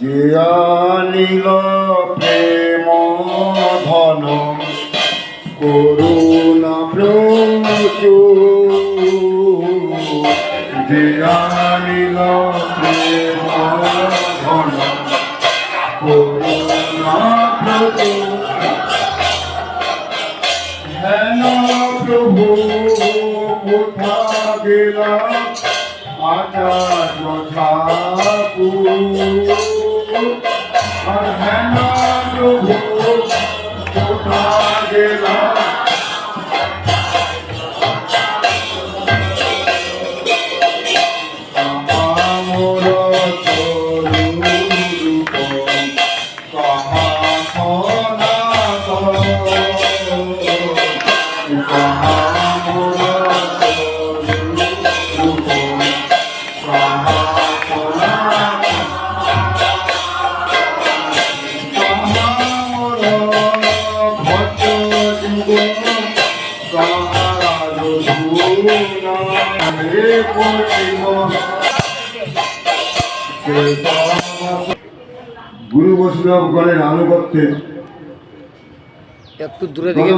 যে আনিল প্রেম ধন করুণা প্রচুর। যে গণের আনুগত্যে একটু দূরে দিকে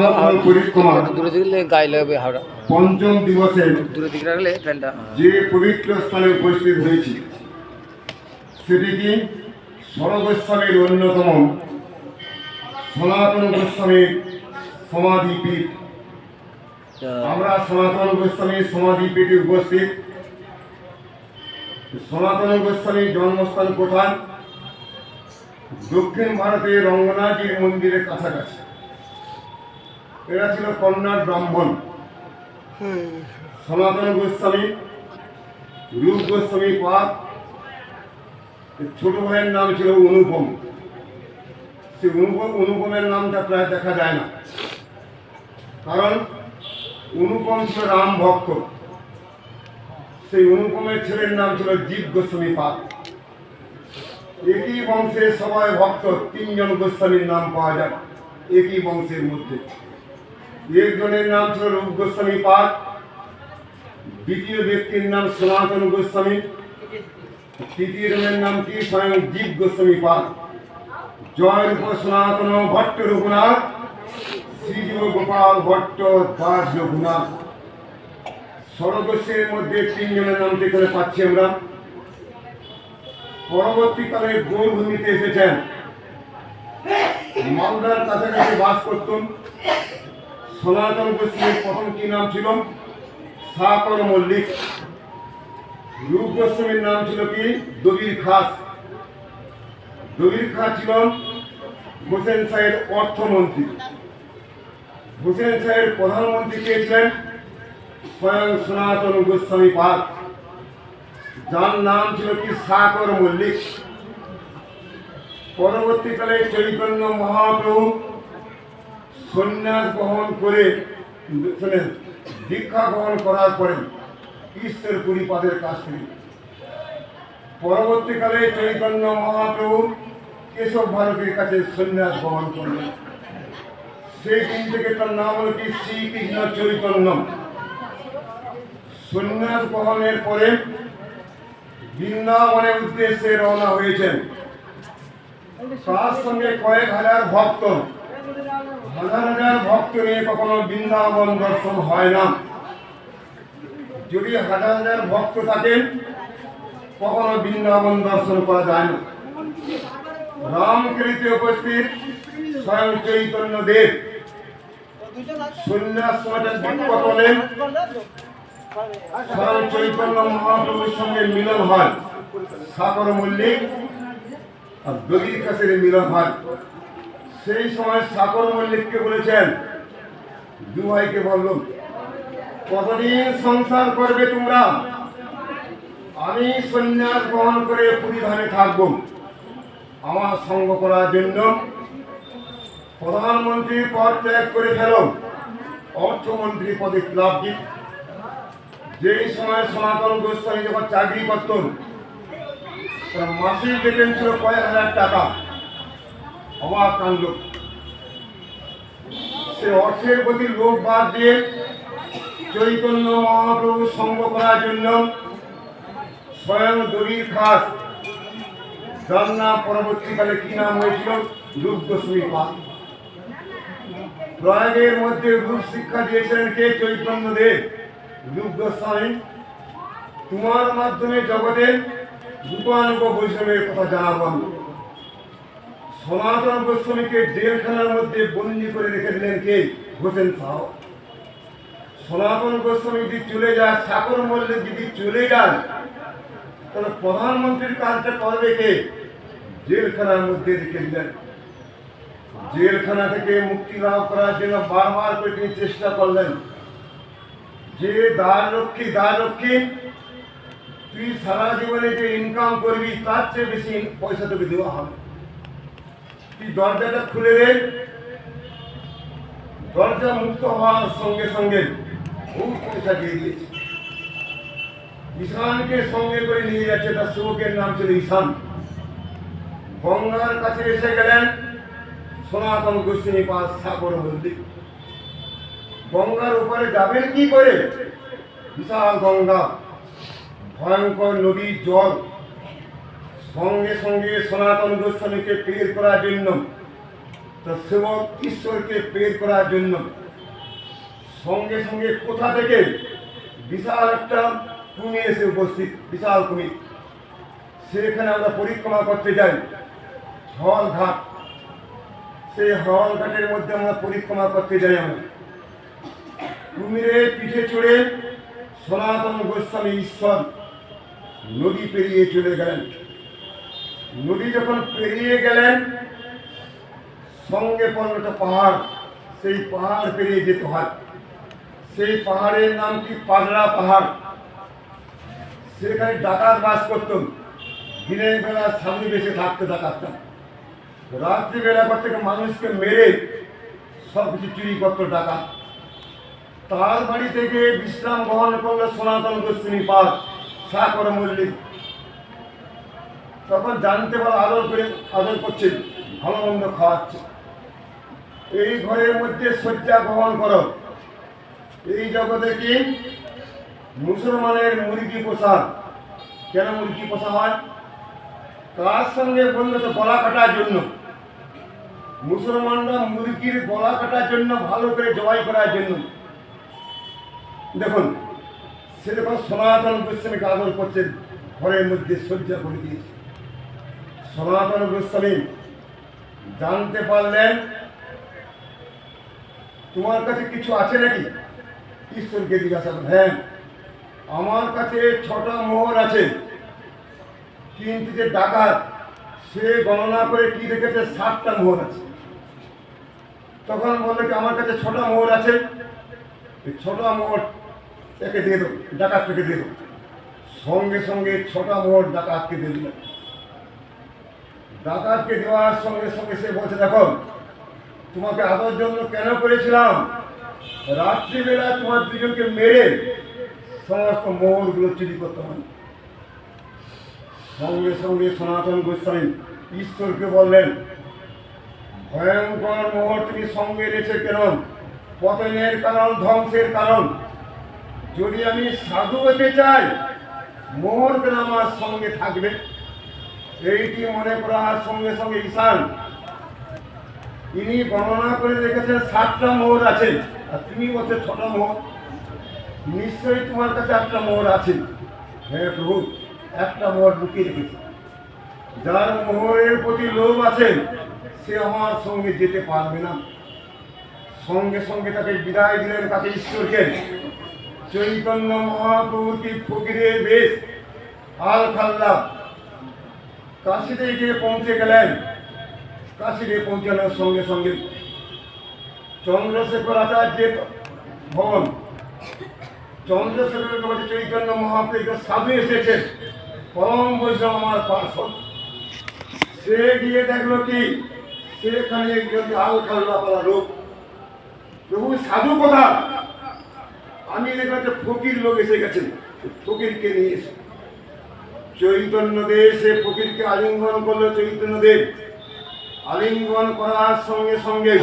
পরিক্রমা দূরে দিকে গায়ে লাগবে হাওড়া। পঞ্চম দিবসে দূরে দিকে রাখলে ফ্যানটা যে পবিত্র স্থানে উপস্থিত হয়েছি সেটি কি সরগোস্বামীর অন্যতম সনাতন গোস্বামীর সমাধিপীঠ আমরা সনাতন গোস্বামীর সমাধিপীঠে উপস্থিত। সনাতন গোস্বামীর জন্মস্থান কোথায়? দক্ষিণ ভারতে রঙ্গনাথজির মন্দিরের কাছাকাছি। এরা ছিল কন্যার ব্রাহ্মণ। সনাতন গোস্বামী, রূপ গোস্বামী পাক। ছোট ভাইয়ের নাম ছিল অনুপম। সে অনুপম, অনুপমের নামটা প্রায় দেখা যায় না। কারণ অনুপম ছিল রাম ভক্ত। সেই অনুপমের ছেলের নাম ছিল জীব গোস্বামী পাক। একই বংশের সবাই ভক্ত, তিনজন গোস্বামীর নাম পাওয়া যায়। একই বংশের মধ্যে। একজনের নাম ছিল রূপ গোস্বামী পাক দ্বিতীয় ব্যক্তির নাম সনাতন গোস্বামী তৃতীয় জনের নাম কি? স্বয়ং জীব গোস্বামী পাল। জয় রূপ সনাতন ভট্ট রঘুনাথ শ্রীজীব গোপাল ভট্ট দাস রঘুনাথ। সরগোস্বের মধ্যে তিনজনের নাম এখানে পাচ্ছি আমরা। পরবর্তীকালে এসেছেন। মালদার কাছাকাছি বাস সনাতন গোস্বামীর প্রথম কি নাম ছিল? সাকর মল্লিক। রূপ গোস্বামীর নাম ছিল কি? দবির খাস। দবির খাস ছিল হোসেন সাহের অর্থমন্ত্রী। হোসেন সাহের প্রধানমন্ত্রী কে ছিলেন? স্বয়ং সনাতন গোস্বামী পাল। যার নাম ছিল কি সাকর মল্লিক। পরবর্তীকালে চৈতন্য মহাপ্রভু সন্ন্যাস গ্রহণ করে শোনেন দীক্ষা গ্রহণ করার পরে ঈশ্বর পরিপাদের কাছ থেকে পরবর্তীকালে চৈতন্য মহাপ্রভু কেশব ভারতের কাছে সন্ন্যাস গ্রহণ করলেন সেই দিন থেকে তার নাম হল কি শ্রীকৃষ্ণ চৈতন্য। সন্ন্যাস গ্রহণের পরে বৃন্দাবনের উদ্দেশ্যে রওনা হয়েছেন। তার সঙ্গে কয়েক হাজার ভক্ত। হাজার হাজার ভক্ত নিয়ে কখনো বৃন্দাবন দর্শন হয় না। যদি হাজার হাজার ভক্ত থাকেন, কখনো বৃন্দাবন দর্শন করা যায় না। রামকৃতে উপস্থিত স্বয়ং চৈতন্য দেব। সন্ন্যাস বিক্ষত হলেন মিলন হয় সাগর মল্লিক মিলন হয় সেই সময় সাগর বলেছেন কতদিন সংসার করবে তোমরা। আমি সন্ন্যাস গ্রহণ করে পরিধানে থাকব আমার সঙ্গ করার জন্য প্রধানমন্ত্রী পদ ত্যাগ করে ফেল অর্থমন্ত্রী পদে লাভজি যেই সময় সনাতন গোস্বামী যখন চাকরি করতেন মাসিক বেতন ছিল কয়েক হাজার টাকা। অবাক কাণ্ড। সে অর্থের প্রতি লোক বাদ দিয়ে চৈতন্য মহাপ্রভু সঙ্গ করার জন্য স্বয়ং দবির খাস যার পরবর্তীকালে কি নাম হয়েছিল? রূপ গোস্বামী পাল প্রয়াগের মধ্যে রূপ শিক্ষা দিয়েছিলেন কে? চৈতন্য দেব। রূপ গোস্বামী, তোমার মাধ্যমে জগতে রূপানুগ বৈষ্ণবের কথা জানাব আমি। সনাতন গোস্বামীকে জেলখানার মধ্যে বন্দি করে রেখে দিলেন কে? হোসেন শাহ সনাতন গোস্বামী যদি চলে যায় সাকর মল্লিক যদি চলে যান, তাহলে প্রধানমন্ত্রীর কাজটা করবে কে? জেলখানার মধ্যে রেখে দিলেন। জেলখানা থেকে মুক্তি লাভ করার জন্য বারবার করে তিনি চেষ্টা করলেন। যে দ্বার রক্ষী দ্বার রক্ষী, তুই সারা জীবনে যে ইনকাম করবি, তার চেয়ে বেশি পয়সা তোকে দেওয়া হবে। তুই দরজাটা খুলে দে। দরজা মুক্ত হওয়ার সঙ্গে সঙ্গে খুব পয়সা দিয়ে দিয়েছে। ঈশানকে সঙ্গে করে নিয়ে যাচ্ছে তার সেবকের নাম ছিল ঈশান। গঙ্গার কাছে এসে গেলেন সনাতন গোস্বিনী পাশ সাগর মন্দির গঙ্গার উপরে যাবেন কি করে? বিশাল গঙ্গা। ভয়ঙ্কর নদীর জল। সঙ্গে সঙ্গে সনাতন গোস্বামীকে পের করার জন্য তার সেবক ঈশ্বরকে পের করার জন্য। সঙ্গে সঙ্গে কোথা থেকে? বিশাল একটা কুমির এসে উপস্থিত, বিশাল কুমির সেখানে আমরা পরিক্রমা করতে যাই। হল ঘাট সেই হল ঘাটের মধ্যে আমরা পরিক্রমা করতে যাই আমরা। কুমিরের পিঠে চড়ে সনাতন গোস্বামী ঈশ্বর নদী পেরিয়ে চলে গেলেন। নদী যখন পেরিয়ে গেলেন, সঙ্গে পড়ল একটা পাহাড়। সেই পাহাড় পেরিয়ে যেতে হয়। সেই পাহাড়ের নাম কি? পাগড়া পাহাড়। সেখানে ডাকাত বাস করতাম দিনের বেলা সামনে বেশি থাকতে ডাকাততাম রাত্রিবেলা পর থেকে মানুষকে মেরে সব কিছু চুরি করতো ডাকাত। তার বাড়ি থেকে বিশ্রাম গ্রহণ করল সনাতন গোস্বিনী পাঠ সাকর মল্লিক। তখন জানতে পারো আদর করে, আদর করছে, ভালো মন্দ খাওয়াচ্ছে। এই ঘরের মধ্যে শয্যা গ্রহণ করো। এই জগতে কি? মুসলমানের মুরগি পোষা। কেন মুরগি পোষা হয়? তার সঙ্গে বলল তো গলা কাটার জন্য। মুসলমানরা মুরগির গলা কাটার জন্য ভালো করে জবাই করার জন্য। দেখুন সে সেরকম সনাতন গোস্বামীকে আদর করছেন ঘরের মধ্যে শয্যা করে দিয়েছে। সনাতন গোস্বামী, জানতে পারলেন? তোমার কাছে কিছু আছে নাকি? ঈশ্বরকে জিজ্ঞাসা হ্যাঁ আমার কাছে ছটা মোহর আছে। কিন্তু যে ডাকাত, সে গণনা করে কি দেখেছে সাতটা মোহর আছে। তখন বলল কি, আমার কাছে ছটা মোহর আছে। ছটা মোহর একে দিয়ে দেবো ডাকাতকে দিয়ে দেবো। সঙ্গে সঙ্গে ছটা মোহর ডাকাতকে দিয়ে দিল। ডাকাতকে দেওয়ার সঙ্গে সঙ্গে সে বলছে, দেখো, তোমাকে আদর জন্য কেন করেছিলাম? রাত্রিবেলা তোমার দুজনকে মেরে সমস্ত মোহরগুলো চুরি করতে হয়। সঙ্গে সঙ্গে সনাতন গোস্বামী ঈশ্বরকে বললেন, ভয়ঙ্কর মোহর তুমি সঙ্গে এনেছে কেন? পতনের কারণ, ধ্বংসের কারণ যদি আমি সাধু হতে চাই কেন আমার সঙ্গে থাকবে। এইটি মনে করার সঙ্গে সঙ্গে ঈশান। তিনি গণনা করে রেখেছেন, সাতটা মোহর আছে। আর তুমি বলছে ছটা মোহর। নিশ্চয়ই তোমার কাছে একটা মোহর আছে। হ্যাঁ প্রভু, একটা মোহর লুকিয়ে রেখেছে। যার মোহরের প্রতি লোভ আছে, সে আমার সঙ্গে যেতে পারবে না। সঙ্গে সঙ্গে তাকে বিদায় দিলেন তাকে ঈশ্বরকে। চৈতন্য মহাপ্রভুতি ফকিরের বেশ। আল খাল্লা। কাশিতে গিয়ে পৌঁছে গেলেন। কাশিতে পৌঁছানোর সঙ্গে সঙ্গে চন্দ্রশেখর আচার্যের ভবন। চন্দ্রশেখরের কাছে চৈতন্য মহাপ্রভু সাধু এসেছেন। পরম বৈষ্ণব আমার পার্শ্বদ। সে গিয়ে দেখল কি? সেখানে একজন আল খাল্লা পালা লোক। প্রভু, সাধু কথা আমি দেখলাম একটা ফকির লোক এসে গেছেন। ফকিরকে নিয়ে এসে। চৈতন্য দেব সে ফকিরকে আলিঙ্গন করল, চৈতন্য দেব। আলিঙ্গন করার সঙ্গে সঙ্গে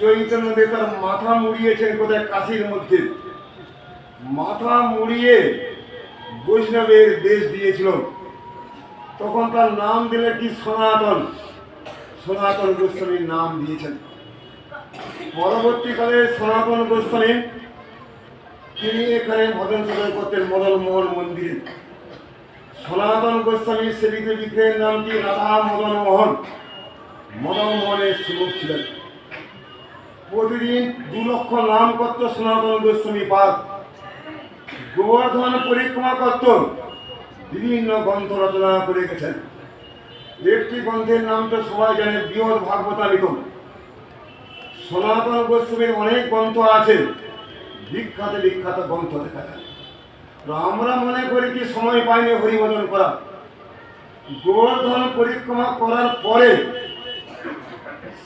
চৈতন্য দেব তার মাথা মুড়িয়েছেন কোথায়? কাশির মধ্যে। মাথা মুড়িয়ে বৈষ্ণবের দেশ দিয়েছিল। তখন তার নাম দিলে কি সনাতন? সনাতন গোস্বামীর নাম দিয়েছেন। পরবর্তীকালে সনাতন গোস্বামী তিনি এখানে ভজন সদন করতেন মদন মোহন মন্দিরে। সনাতন গোস্বামী সেবিত বিগ্রহের নাম কি? রাধা মদন মোহন। মদন মোহনের সুযোগ ছিলেন। প্রতিদিন দু লক্ষ নাম করত সনাতন গোস্বামী পাক গোবর্ধন পরিক্রমা করত। বিভিন্ন গ্রন্থ রচনা করে গেছেন। একটি গ্রন্থের নাম তো সবাই জানে, বৃহৎ ভাগবতামিত সনাতন গোস্বামীর অনেক গ্রন্থ আছে। বিখ্যাত বিখ্যাত গ্রন্থ দেখা যায়। আমরা মনে করি কি, সময় পাইনি হরিভজন করা। গোবর্ধন পরিক্রমা করার পরে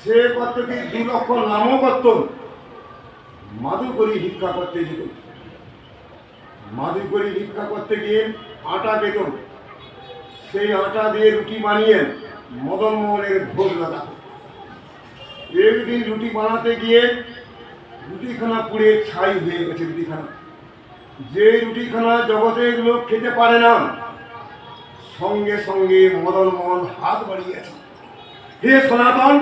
সে কত দু লক্ষ নামও করত? মাধুকরী ভিক্ষা করতে যেত। মাধুকরী ভিক্ষা করতে গিয়ে আটা পেত। সেই আটা দিয়ে রুটি বানিয়ে মদন মোহনের ভোগ লাগাতো। একদিন রুটি বানাতে গিয়ে রুটিখানা পুড়ে ছাই হয়ে গেছে রুটিখানা। যে রুটিখানা জগতের লোক খেতে পারে না, সঙ্গে সঙ্গে মদন মোহন হাত বাড়িয়েছে হে সনাতন,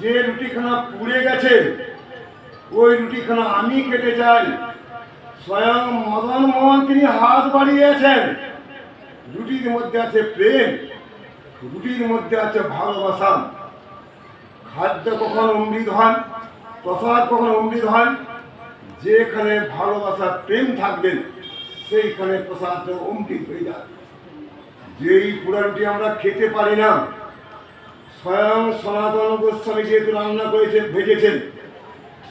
যে রুটিখানা পুড়ে গেছে, ওই রুটিখানা আমি খেতে চাই। স্বয়ং মদন মোহন তিনি হাত বাড়িয়েছেন রুটির মধ্যে আছে প্রেম, রুটির মধ্যে আছে ভালোবাসা। খাদ্য কখন অমৃত হন, প্রসাদ কখন অমৃত হন, যেখানে ভালোবাসা, প্রেম থাকবেন সেইখানে প্রসাদ অমৃত হয়ে যায় যেই পুরাণটি আমরা খেতে পারি না, স্বয়ং সনাতন গোস্বামী যেহেতু রান্না করেছেন, ভেজেছেন,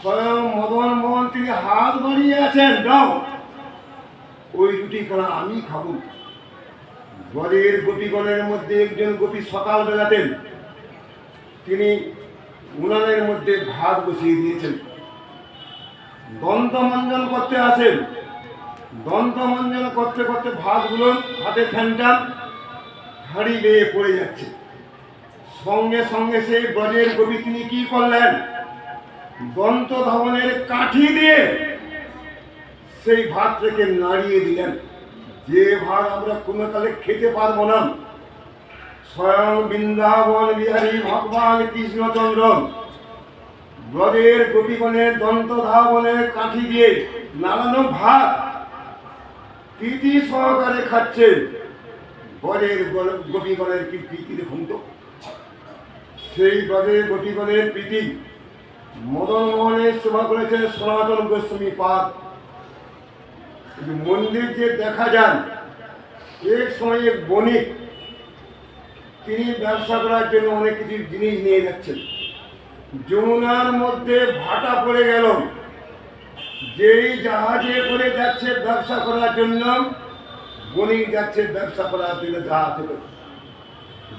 স্বয়ং মদন মোহন তিনি হাত বাড়িয়ে আছেন যাও ওই রুটি খানা আমি খাব। গড়ের গোপীগণের মধ্যে একজন গোপী সকাল বেলাতেন তিনি উনানের মধ্যে ভাত বসিয়ে দিয়েছেন। দন্তমঞ্জন করতে আসেন। দন্তমঞ্জন করতে করতে ভাতগুলো হাতে ফ্যানটা হাড়ি বেয়ে পড়ে যাচ্ছে। সঙ্গে সঙ্গে সেই ব্রজের কবি তিনি কি করলেন? দন্ত ধাবনের কাঠি দিয়ে সেই ভাত থেকে নাড়িয়ে দিলেন। যে ভাত আমরা কোনো কালে খেতে পারব না। স্বয়ং বৃন্দাবন বিহারী ভগবান কৃষ্ণচন্দ্র। ব্রজের গোপীগণের দন্ত ধাবনের কাঠি দিয়ে নাড়ানো ভাত প্রীতি সহকারে খাচ্ছে। ব্রজের গল- গোপীগণের কি প্রীতি দেখুন তো সেই ব্রজের গোপীগণের প্রীতি মদন মোহনের সেবা করেছেন সনাতন গোস্বামী পাক মন্দির যে দেখা যান, এক সময় বণিক তিনি ব্যবসা করার জন্য অনেক কিছু জিনিস নিয়ে যাচ্ছেন। যমুনার মধ্যে ভাটা পড়ে গেল। যেই জাহাজে করে যাচ্ছে ব্যবসা করার জন্য বণিক যাচ্ছে ব্যবসা করার জন্য জাহাজে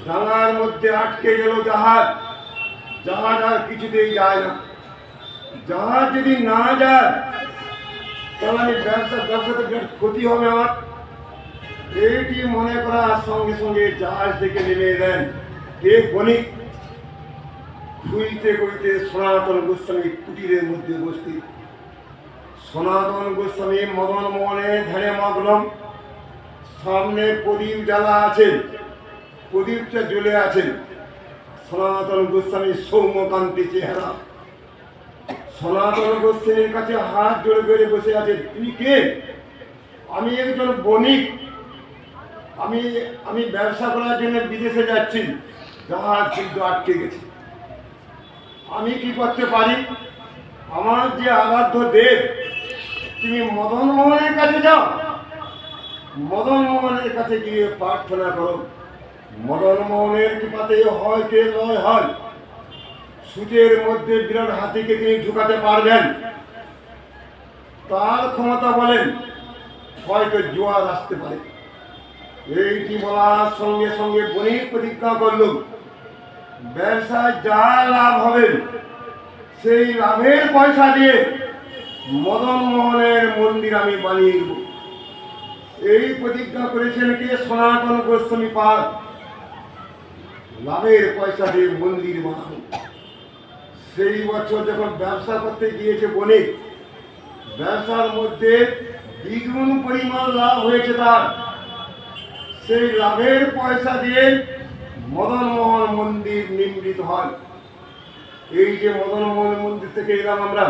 ডাঙার মধ্যে আটকে গেল জাহাজ। জাহাজ আর কিছুতেই যায় না। জাহাজ যদি না যায়, তাহলে আমি ব্যবসা, ব্যবসাতে ক্ষতি হবে আমার। এইটি মনে করার সঙ্গে সঙ্গে জাহাজ থেকে নেমে দেন এ বণিক খুঁইতে খুঁইতে সনাতন গোস্বামী কুটিরের মধ্যে উপস্থিত। সনাতন গোস্বামী মদন মোহনে ধ্যানে মগ্ন সামনে প্রদীপ জ্বালা আছে, প্রদীপটা জ্বলে আছে। সনাতন গোস্বামী সৌম্যকান্তি চেহারা। সনাতন গোস্বামীর কাছে হাত জোড়ে করে বসে আছে, তুমি কে? আমি একজন বণিক। আমি আমি ব্যবসা করার জন্য বিদেশে যাচ্ছি। জাহাজ কিন্তু আটকে গেছে। আমি কি করতে পারি? আমার যে আরাধ্য দেব তুমি মদন মোহনের কাছে যাও। মদন মোহনের কাছে গিয়ে প্রার্থনা করো মদন মোহনের কৃপাতে হয় কে লয় হয়। সূচের মধ্যে বিরাট হাতিকে তিনি ঢুকাতে পারবেন। তার ক্ষমতা বলেন, হয়তো জোয়ার আসতে পারে। এইটি বলার সঙ্গে সঙ্গে বণিক প্রতিজ্ঞা করল? ব্যবসায় যা লাভ হবে, সেই লাভের পয়সা দিয়ে মদন মোহনের মন্দির আমি বানিয়ে দেব। এই প্রতিজ্ঞা করেছেন কে? সনাতন গোস্বামী পাল। লাভের পয়সা দিয়ে মন্দির বানাবো। সেই বছর যখন ব্যবসা করতে গিয়েছে বণিক, ব্যবসার মধ্যে দ্বিগুণ পরিমাণ লাভ হয়েছে তার। সেই লাভের পয়সা দিয়ে মদন মোহন মন্দির নির্মিত হয়। এই যে মদন মোহন মন্দির থেকে এলাম আমরা,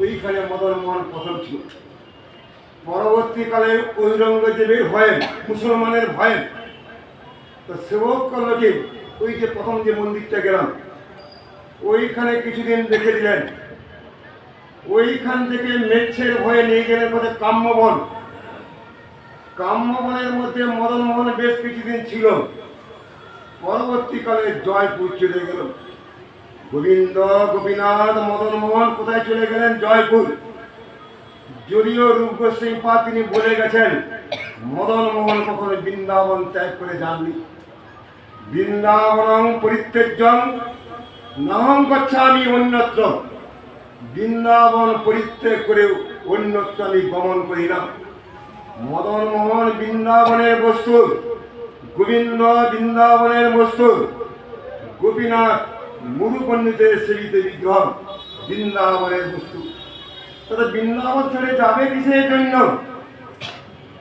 ওইখানে মদন মোহন প্রথম ছিল। পরবর্তীকালে ঔরঙ্গজেবের ভয়ে, মুসলমানের ভয়ে, তো সেবক করল ওই যে প্রথম যে মন্দিরটা গেলাম, ওইখানে কিছুদিন দেখে দিলেন। ওইখান থেকে মেচ্ছের ভয়ে নিয়ে গেলেন কাম্যবন কাম্যবনের মধ্যে মদন মোহন বেশ কিছুদিন ছিল। পরবর্তীকালে জয়পুর চলে গেল। গোবিন্দ, গোপীনাথ মদন মোহন কোথায় চলে গেলেন? জয়পুর। যদিও রূপ সিং পা তিনি বলে গেছেন মদন মোহন কখনো বৃন্দাবন ত্যাগ করে যাননি। বৃন্দাবনং পরিত্যজ্যং, নাহং গচ্ছামি অন্যত্র। বৃন্দাবন পরিত্যাগ করে অন্যত্র আমি গমন করি না। মদন মোহন বৃন্দাবনের বস্তু গোবিন্দ বৃন্দাবনের বস্তু গোপীনাথ মুরু পণ্ডিতের সেবিত বিগ্রহ বৃন্দাবনের বস্তু। তারা বৃন্দাবন ছেড়ে যাবে কিসের জন্য?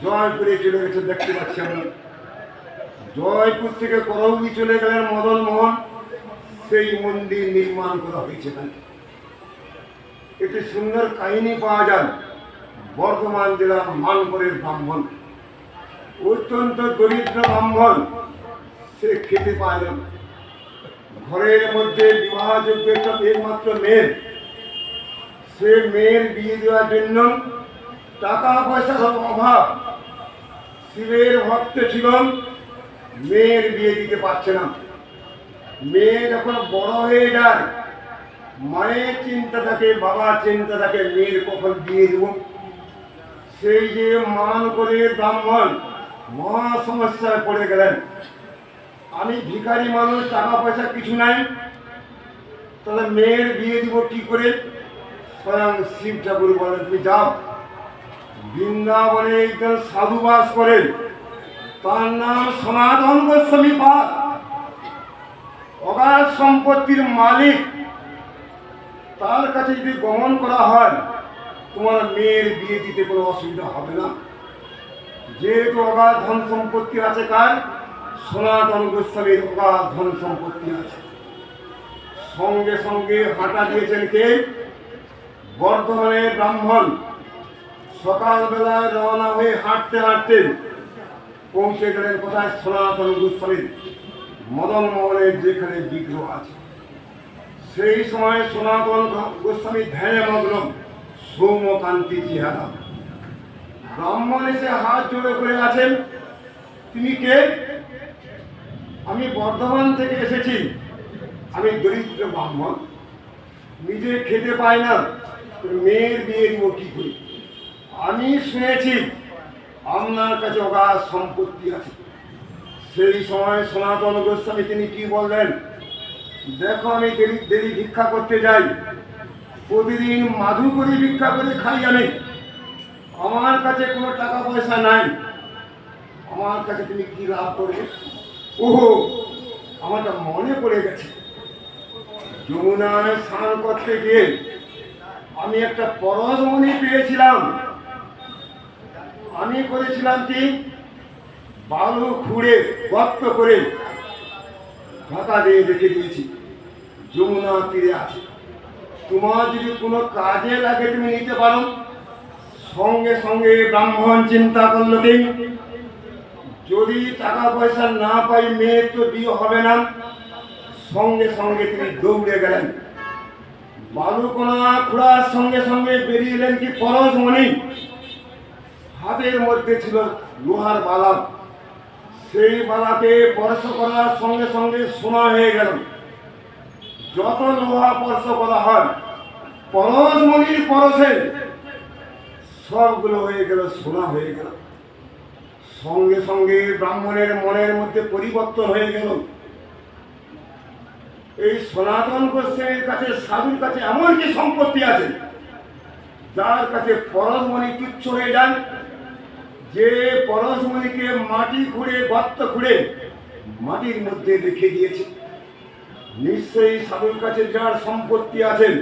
জয়পুরে চলে গেছে, দেখতে পাচ্ছি আমরা। জয়পুর থেকে করৌলি চলে গেলেন মদন মোহন সেই মন্দির নির্মাণ করা হয়েছে একটি সুন্দর কাহিনী পাওয়া যায়। বর্ধমান জেলার মানপুরের ব্রাহ্মণ। অত্যন্ত দরিদ্র ব্রাহ্মণ, সে খেতে পায় না। ঘরের মধ্যে বিবাহযোগ্য একটা একমাত্র মেয়ের। সে মেয়ের বিয়ে দেওয়ার জন্য টাকা পয়সার অভাব। শিবের ভক্ত ছিল মেয়ের বিয়ে দিতে পারছে না। মেয়ে যখন বড় হয়ে যায়, মায়ের চিন্তা থাকে বাবার চিন্তা থাকে মেয়ের কখন বিয়ে দেব? সেই যে মান করে ব্রাহ্মণ মহা সমস্যায় পড়ে গেলেন। আমি ভিখারি মানুষ, টাকা পয়সা কিছু নাই। তাহলে মেয়ের বিয়ে দিব কি করে? স্বয়ং শিব ঠাকুর বলেন, তুমি যাও। বৃন্দাবনে একজন সাধু বাস করেন। তার নাম সনাতন গোস্বামী পাল। অগাধ সম্পত্তির মালিক। তার কাছে যদি গমন করা হয় তোমার মেয়ের বিয়ে দিতে কোনো অসুবিধা হবে না। যেহেতু অগাধ ধন সম্পত্তি আছে কার, সনাতন গোস্বামীর অগাধ ধন সম্পত্তি আছে। সঙ্গে সঙ্গে হাঁটা দিয়েছেন কে? বর্ধমানের ব্রাহ্মণ। সকালবেলায় রওনা হয়ে হাঁটতে হাঁটতে পৌঁছে গেলেন কোথায়? সনাতন গোস্বামীর মদন মোহনের যেখানে বিগ্রহ আছে। সেই সময় সনাতন গোস্বামী ধ্যানে মগ্ন। সৌম্যকান্তি চেহারা ব্রাহ্মণ এসে হাত জোড়ে করে আছেন। তুমি কে? আমি বর্ধমান থেকে এসেছি। আমি দরিদ্র ব্রাহ্মণ। নিজে খেতে পাই না। মেয়ের বিয়ে দিব কি করি আমি শুনেছি আপনার কাছে অগাধ সম্পত্তি আছে। সেই সময় সনাতন গোস্বামী তিনি কি বললেন? দেখো আমি দেরি দেরি ভিক্ষা করতে যাই। প্রতিদিন মাধু করে ভিক্ষা করে খাই আমি। আমার কাছে কোনো টাকা পয়সা নাই। আমার কাছে তুমি কি লাভ করবে ওহো, আমারটা মনে পড়ে গেছে। যমুনায় স্নান করতে গিয়ে আমি একটা পরশমণি পেয়েছিলাম। আমি করেছিলাম কি? বালু খুঁড়ে, গর্ত করে ঢাকা দিয়ে রেখে দিয়েছি। যমুনা তীরে আছে। তোমার যদি কোনো কাজে লাগে, তুমি নিতে পারো। সঙ্গে সঙ্গে ব্রাহ্মণ চিন্তা করল কি যদি টাকা পয়সা না পাই, মেয়ের তো বিয়ে হবে না। সঙ্গে সঙ্গে তিনি দৌড়ে গেলেন। বালুকোনা খুড়ার সঙ্গে সঙ্গে বেরিয়ে এলেন কি পরশ পরশমণি হাতের মধ্যে ছিল লোহার বালা। সেই বালাকে স্পর্শ করার সঙ্গে সঙ্গে সোনা হয়ে গেল। যত লোহা স্পর্শ করা হয় পরশমণির পরশে, সবগুলো হয়ে গেল, সোনা হয়ে গেল। সঙ্গে সঙ্গে ব্রাহ্মণের মনের মধ্যে পরিবর্তন হয়ে গেল। এই সনাতন গোস্বামীর কাছে, সাধুর কাছে এমন কি সম্পত্তি আছে, যার কাছে পরশমণি তুচ্ছ হয়ে যান যে পরশমণিকে মাটি খুঁড়ে, গর্ত খুঁড়ে মাটির মধ্যে রেখে দিয়েছে। নিশ্চয়ই সাধুর কাছে যার সম্পত্তি আছেন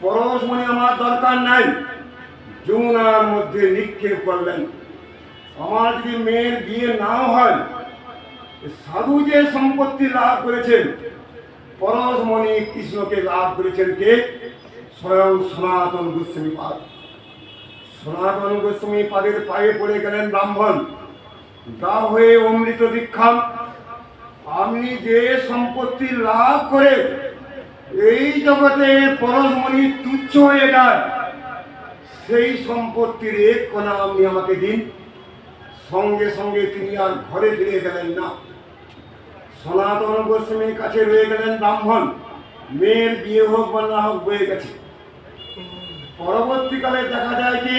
পরশমণি আমার দরকার নাই। যমুনার মধ্যে নিক্ষেপ করলেন আমার যদি মেয়ের বিয়ে নাও হয় সাধু যে সম্পত্তি লাভ করেছেন পরশমণি কৃষ্ণকে লাভ করেছেন কে? স্বয়ং সনাতন গোস্বামী পাদ। সনাতন গোস্বামী পাদের পায়ে পড়ে গেলেন ব্রাহ্মণ। দা হয়ে অমৃত দীক্ষা আপনি যে সম্পত্তি লাভ করে এই জগতে পরশমণি তুচ্ছ হয়ে যায়, সেই সম্পত্তির এক কণা আপনি আমাকে দিন। সঙ্গে সঙ্গে তিনি আর ঘরে ফিরে গেলেন না। সনাতন গোস্বামীর কাছে রয়ে গেলেন ব্রাহ্মণ। মেয়ের বিয়ে হোক বা না হোক বয়ে গেছে। পরবর্তীকালে দেখা যায় কি,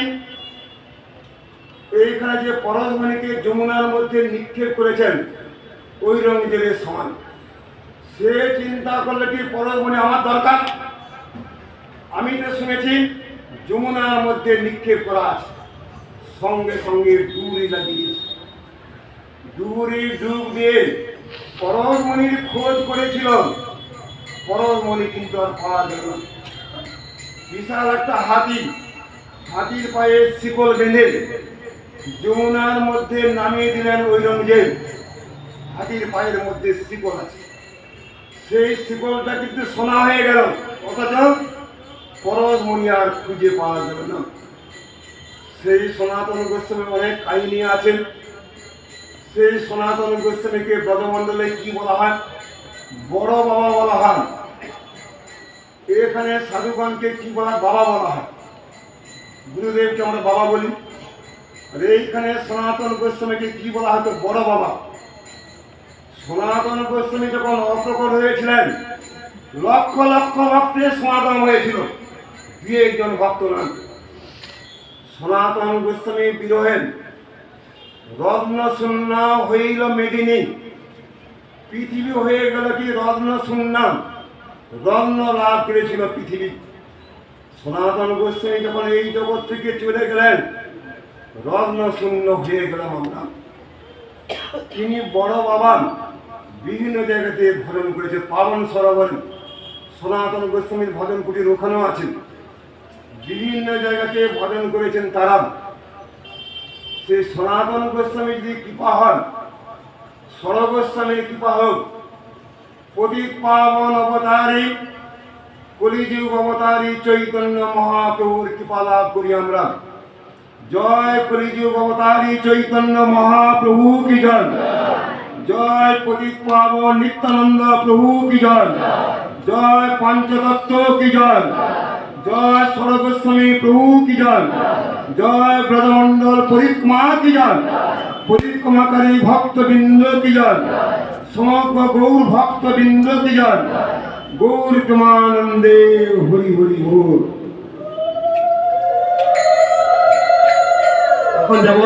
এইখানে যে পরশমণিকে যমুনার মধ্যে নিক্ষেপ করেছেন ওই রঙের সমান সে চিন্তা করলে কি পরশমণি আমার দরকার? আমি তো শুনেছি, যমুনার মধ্যে নিক্ষেপ করা সঙ্গে সঙ্গে ডুবুরি লাগিয়ে। ডুবুরি ডুব দিয়ে পরশমণির খোঁজ করেছিল। পরশমণি কিন্তু আর পাওয়া গেল না। বিশাল একটা হাতি, হাতির পায়ে শিকল বেঁধে যমুনার মধ্যে নামিয়ে দিলেন রঞ্জের হাতির পায়ের মধ্যে শিকল আছে। সেই শিকলটা কিন্তু সোনা হয়ে গেল। অথচ পরশমণি আর খুঁজে পাওয়া যাবে না। সেই সনাতন গোস্বামী অনেক কাহিনী আছেন। সেই সনাতন গোস্বামীকে ব্রজমণ্ডলে কি বলা হয়? বড় বাবা বলা হয়। এখানে সাধুগণকে কি বলা? বাবা বলা হয়। গুরুদেবকে আমরা বাবা বলি। আর এইখানে সনাতন গোস্বামীকে কি বলা হতো বড় বাবা। সনাতন গোস্বামী যখন অপ্রকট হয়েছিলেন, লক্ষ লক্ষ ভক্তের সমাগম হয়েছিল। দুই একজন ভক্ত নন সনাতন গোস্বামী বিরোহেন রত্ন শূন্য হইল মেদিনী। পৃথিবী হয়ে গেল কি রত্ন শূন্য রত্ন লাভ করেছিল পৃথিবী। সনাতন গোস্বামী যখন এই জগৎ থেকে চলে গেলেন রত্ন শূন্য হয়ে গেলাম আমরা। তিনি বড় বাবা। বিভিন্ন জায়গাতে ভজন করেছে। পাবন সরোবর, সনাতন গোস্বামীর ভজন কুটির ওখানেও আছেন বিভিন্ন জায়গাতে ভজন করেছেন তারা। সেই সনাতন গোস্বামী যদি কৃপা হন সরগোস্বামীর কৃপা হোক প্রদীপ পাবন অবতারী, কলিযুগ অবতারী চৈতন্য মহাপ্রভুর কৃপা লাভ করি আমরা। জয় কলিযুগ অবতারী চৈতন্য মহাপ্রভু কি জয়? জয় প্রদীপ পাবন নিত্যানন্দ প্রভু কি জয়? জয় পঞ্চতত্ত্ব কি জয়? জয় সরগোস্বামী প্রভু কি জয়? জয় ব্রজমণ্ডল পরিক্রমা কি জয়? পরিক্রমাকারী ভক্তবৃন্দ কি জয়? সমগ্র গৌর ভক্তবৃন্দ কি জয়? গৌর প্রমানন্দে হরি হরি হর। এখন যাব।